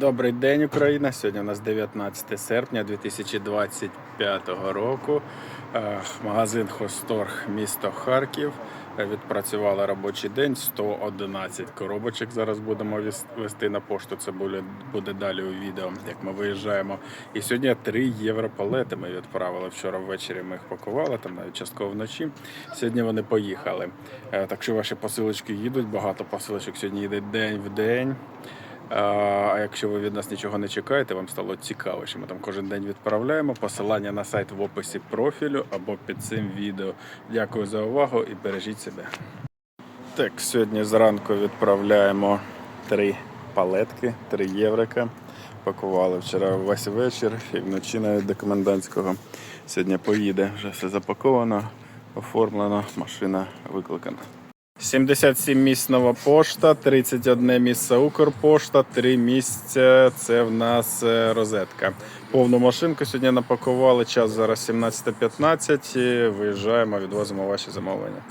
Добрий день, Україна. Сьогодні у нас 19 серпня 2025 року. Е, Магазин Хосторг, місто Харків. Е, Відпрацювали робочий день 111 коробочок. Зараз будемо вести на пошту. Це буде, буде далі у відео, як ми виїжджаємо. І сьогодні 3 європалети ми відправили. Вчора ввечері ми їх пакували, там навіть частково вночі. Сьогодні вони поїхали. Е, Так що ваші посилочки їдуть. Багато посилочок сьогодні їде день в день. А якщо ви від нас нічого не чекаєте, вам стало цікаво, що ми там кожен день відправляємо. Посилання на сайт в описі профілю або під цим відео. Дякую за увагу і бережіть себе. Так, сьогодні зранку відправляємо три палетки, три єврика. Пакували вчора весь вечір і вночі навіть до комендантського. Сьогодні поїде, вже все запаковано, оформлено, машина викликана. 77 місць нова пошта, 31 місце Укрпошта, 3 місця це в нас е, розетка. Повну машинку сьогодні напакували. Час зараз 17.15. і Виїжджаємо, відвозимо ваші замовлення.